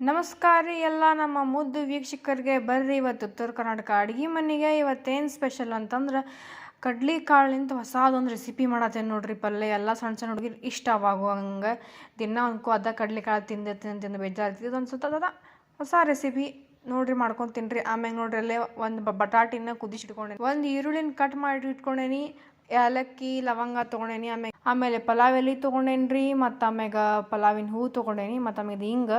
ನಮಸ್ಕಾರ ರೀ ಎಲ್ಲ ನಮ್ಮ ಮುದ್ದು ವೀಕ್ಷಕರಿಗೆ ಬರ್ರಿ ಇವತ್ತು ಉತ್ತರ ಕರ್ನಾಟಕ ಅಡುಗೆ ಮನೆಗೆ ಇವತ್ತೇನು ಸ್ಪೆಷಲ್ ಅಂತಂದ್ರೆ ಕಡ್ಲಿ ಕಾಳಿಂದ ಹೊಸದೊಂದು ರೆಸಿಪಿ ಮಾಡತ್ತೇನೆ ನೋಡ್ರಿ ಪಲ್ಯ ಎಲ್ಲ ಸಣ್ಣ ಸಣ್ಣ ಹುಡುಗಿರು ಇಷ್ಟವಾಗುವಂಗೆ ದಿನ ಅಂಕು ಅದ ಕಡ್ಲಿ ಕಾಳು ತಿಂದೆ ತಿಂದು ತಿಂದು ಬೇಜಾರ್ತಿದ್ದು ಸುತ್ತ ಅದ ಹೊಸ ರೆಸಿಪಿ ನೋಡ್ರಿ ಮಾಡ್ಕೊಂಡು ತಿನ್ರಿ. ಆಮ್ಯಾಗ ನೋಡ್ರಿ ಅಲ್ಲೇ ಒಂದು ಬಟಾಟಿನ ಕುದಿಸಿಟ್ಕೊಂಡೇನಿ. ಒಂದು ಈರುಳ್ಳಿನ ಕಟ್ ಮಾಡಿ ಇಟ್ಕೊಂಡೇನಿ ಏಲಕ್ಕಿ, ಲವಂಗ ತೊಗೊಂಡೇನಿ ಆಮೇಲೆ ಆಮೇಲೆ ಪಲಾವ್ ಎಲೆ ತೊಗೊಂಡೇನಿ ಮತ್ತು ಆಮ್ಯಾಗ ಪಲಾವಿನ ಹೂ ತೊಗೊಂಡೇನಿ, ಮತ್ತು ಆಮೇಲೆ ಹಿಂಗೆ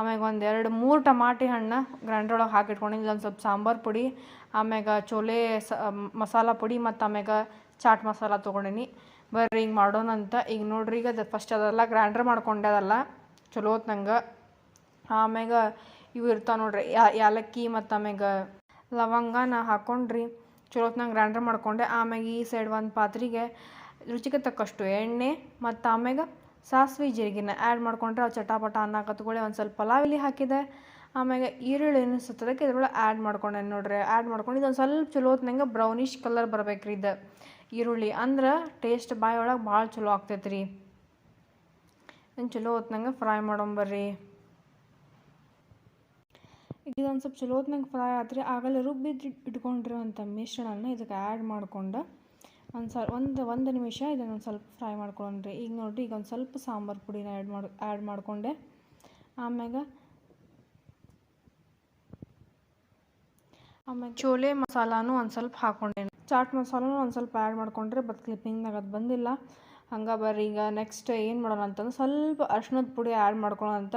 ಆಮ್ಯಾಗ ಒಂದು ಎರಡು ಮೂರು ಟಮಾಟಿ ಹಣ್ಣು ಗ್ರೈಂಡ್ರ್ ಒಳಗೆ ಹಾಕಿಟ್ಕೊಂಡೇನಿ. ಇಲ್ಲೊಂದು ಸ್ವಲ್ಪ ಸಾಂಬಾರು ಪುಡಿ, ಆಮ್ಯಾಗ ಚೋಲೆ ಸ ಮಸಾಲ ಪುಡಿ, ಮತ್ತು ಆಮ್ಯಾಗ ಚಾಟ್ ಮಸಾಲ ತೊಗೊಂಡೇನಿ. ಬರ್ರಿ ಹಿಂಗೆ ಮಾಡೋಣಂತ ಈಗ ನೋಡ್ರಿ ಈಗ ಅದು ಫಸ್ಟ್ ಅದೆಲ್ಲ ಗ್ರೈಂಡ್ರ್ ಮಾಡ್ಕೊಂಡೆ ಅದಲ್ಲ ಚಲೋ ಹೊತ್ನಂಗೆ ಆಮ್ಯಾಗ ಇವು ಇರ್ತಾವೆ ನೋಡ್ರಿ ಯಾಲಕ್ಕಿ ಮತ್ತು ಆಮ್ಯಾಗ ಲವಂಗನ ಹಾಕ್ಕೊಂಡ್ರಿ ಚಲೋ ಹೊತ್ನಾಗ ಮಾಡಿಕೊಂಡೆ. ಆಮ್ಯಾಗ ಈ ಸೈಡ್ ಒಂದು ಪಾತ್ರೆಗೆ ರುಚಿಗೆ ತಕ್ಕಷ್ಟು ಎಣ್ಣೆ ಮತ್ತು ಆಮ್ಯಾಗ ಸಾಸಿವೆ ಜೀರಿಗೆನ ಆ್ಯಡ್ ಮಾಡ್ಕೊಂಡ್ರೆ ಅವು ಚಟಾಪಟ ಅನ್ನ ಕತ್ಕೊಳ್ಳಿ ಒಂದು ಸ್ವಲ್ಪ ಪಲಾವ್ ಇಲ್ಲಿ ಹಾಕಿದೆ. ಆಮ್ಯಾಗ ಈರುಳ್ಳಿ ಅನಿಸುತ್ತದಕ್ಕೆ ಇದ್ರೊಳಗೆ ಆ್ಯಡ್ ಮಾಡ್ಕೊಂಡೆ ನೋಡ್ರಿ. ಆ್ಯಡ್ ಮಾಡ್ಕೊಂಡು ಇದೊಂದು ಸ್ವಲ್ಪ ಚಲೋ ಹೊತ್ನಂಗೆ ಬ್ರೌನಿಷ್ ಕಲರ್ ಬರ್ಬೇಕು ರೀ ಇದು. ಈರುಳ್ಳಿ ಅಂದ್ರೆ ಟೇಸ್ಟ್ ಬಾಯಿ ಒಳಗೆ ಭಾಳ ಚಲೋ ಆಗ್ತೈತೆ ರೀ ಚಲೋ ಹೊತ್ನಂಗೆ ಫ್ರೈ ಮಾಡೋಂಬರ್ರಿ. ಇದೊಂದು ಸ್ವಲ್ಪ ಚಲೋತ್ನಾಗ ಫ್ರೈ ಆತ್ರಿ ಆಗಲೇ ರುಬ್ಬಿ ಇಟ್ಕೊಂಡಿರುವಂಥ ಮಿಶ್ರಣನ ಇದಕ್ಕೆ ಆ್ಯಡ್ ಮಾಡಿಕೊಂಡು ಒಂದು ಸ್ವಲ್ಪ ಒಂದು ಒಂದು ನಿಮಿಷ ಇದನ್ನು ಒಂದು ಸ್ವಲ್ಪ ಫ್ರೈ ಮಾಡ್ಕೊಂಡ್ರಿ ಈಗ ನೋಡಿರಿ ಈಗ ಒಂದು ಸ್ವಲ್ಪ ಸಾಂಬಾರು ಪುಡಿನ ಆ್ಯಡ್ ಮಾಡಿ ಆ್ಯಡ್ ಮಾಡಿಕೊಂಡೆ. ಆಮ್ಯಾಗ ಆಮೇಲೆ ಚೋಲೆ ಮಸಾಲಾನೂ ಒಂದು ಸ್ವಲ್ಪ ಹಾಕ್ಕೊಂಡೇನೆ ಚಾಟ್ ಮಸಾಲನೂ ಒಂದು ಸ್ವಲ್ಪ ಆ್ಯಡ್ ಮಾಡ್ಕೊಂಡ್ರೆ ಬಟ್ ಕ್ಲಿಪ್ಪಿಂಗ್ನಾಗ ಅದು ಬಂದಿಲ್ಲ. ಹಂಗೆ ಬರ್ರಿ ಈಗ ನೆಕ್ಸ್ಟ್ ಏನು ಮಾಡೋಣ ಅಂತಂದ್ರೆ ಸ್ವಲ್ಪ ಅರ್ಶಿಣದ ಪುಡಿ ಆ್ಯಡ್ ಮಾಡ್ಕೊಳ್ಳೋಣ ಅಂತ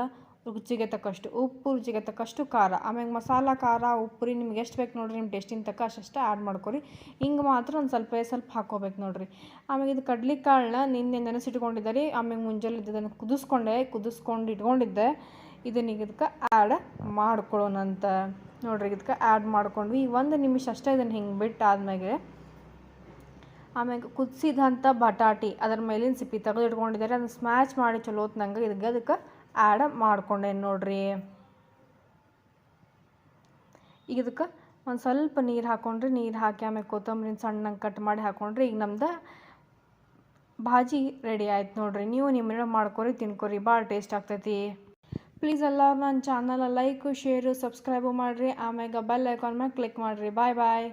ರುಚಿಗೆ ತಕ್ಕಷ್ಟು ಉಪ್ಪು, ರುಚಿಗೆ ತಕ್ಕಷ್ಟು ಖಾರ. ಆಮ್ಯಾಗ ಮಸಾಲ, ಖಾರ ಉಪ್ಪು ರೀ ನಿಮ್ಗೆ ಎಷ್ಟು ಬೇಕು ನೋಡಿರಿ ನಿಮ್ಮ ಟೇಸ್ಟಿನ ತಕ್ಕ ಅಷ್ಟು ಆ್ಯಡ್ ಮಾಡ್ಕೊರಿ. ಹಿಂಗೆ ಮಾತ್ರ ಒಂದು ಸ್ವಲ್ಪ ಸ್ವಲ್ಪ ಹಾಕೋಬೇಕು ನೋಡಿರಿ. ಆಮ್ಯಾಗ ಇದು ಕಡ್ಲಿ ಕಾಳನ್ನ ನಿನ್ನೆ ನೆನೆಸಿಟ್ಕೊಂಡಿದ್ದೆ ರೀ. ಆಮ್ಯಾಗ ಮುಂಜಾನೆ ಇದನ್ನು ಕುದಿಸ್ಕೊಂಡೆ, ಕುದಿಸ್ಕೊಂಡು ಇಟ್ಕೊಂಡಿದ್ದೆ. ಇದನ್ನ ಈಗ ಇದಕ್ಕೆ ಆ್ಯಡ್ ಮಾಡ್ಕೊಳ್ಳೋಣಂತ ನೋಡ್ರಿ, ಇದಕ್ಕೆ ಆ್ಯಡ್ ಮಾಡ್ಕೊಂಡ್ವಿ. ಈ ಒಂದು ನಿಮಿಷ ಅಷ್ಟೇ ಇದನ್ನು ಹಿಂಗೆ ಬಿಟ್ಟು ಆದ್ಮೇಲೆ ಆಮ್ಯಾಗ ಕುದಿಸಿದಂಥ ಬಟಾಟಿ, ಅದ್ರ ಮೇಲಿನ ಸಿಪ್ಪಿ ತೆಗೆದು ಇಟ್ಕೊಂಡಿದ್ದಾರೆ ಅದನ್ನ ಸ್ಮ್ಯಾಚ್ ಮಾಡಿ ಚಲೋ ಹೊತ್ನಂಗೆ ಇದಕ್ಕೆ ಅದಕ್ಕೆ ಆ್ಯಡ್ ಮಾಡ್ಕೊಂಡೇನು ನೋಡ್ರಿ. ಈಗ ಇದಕ್ಕೆ ಒಂದು ಸ್ವಲ್ಪ ನೀರು ಹಾಕೊಂಡ್ರಿ, ನೀರು ಹಾಕಿ ಆಮೇಲೆ ಕೊತ್ತಂಬರಿನ ಸಣ್ಣಗೆ ಕಟ್ ಮಾಡಿ ಹಾಕ್ಕೊಂಡ್ರಿ ಈಗ ನಮ್ದು ಭಾಜಿ ರೆಡಿ ಆಯ್ತು ನೋಡ್ರಿ. ನೀವು ನಿಮ್ಮ ಮಾಡ್ಕೊರಿ, ತಿನ್ಕೊರಿ. ಭಾಳ ಟೇಸ್ಟ್ ಆಗ್ತೈತಿ. ಪ್ಲೀಸ್ ಎಲ್ಲರೂ ನನ್ನ ಚಾನಲ್ ಲೈಕು ಶೇರು ಸಬ್ಸ್ಕ್ರೈಬು ಮಾಡಿರಿ. ಆಮ್ಯಾಗ ಬೆಲ್ ಐಕಾನ್ ಮೇಲೆ ಕ್ಲಿಕ್ ಮಾಡಿರಿ. ಬಾಯ್ ಬಾಯ್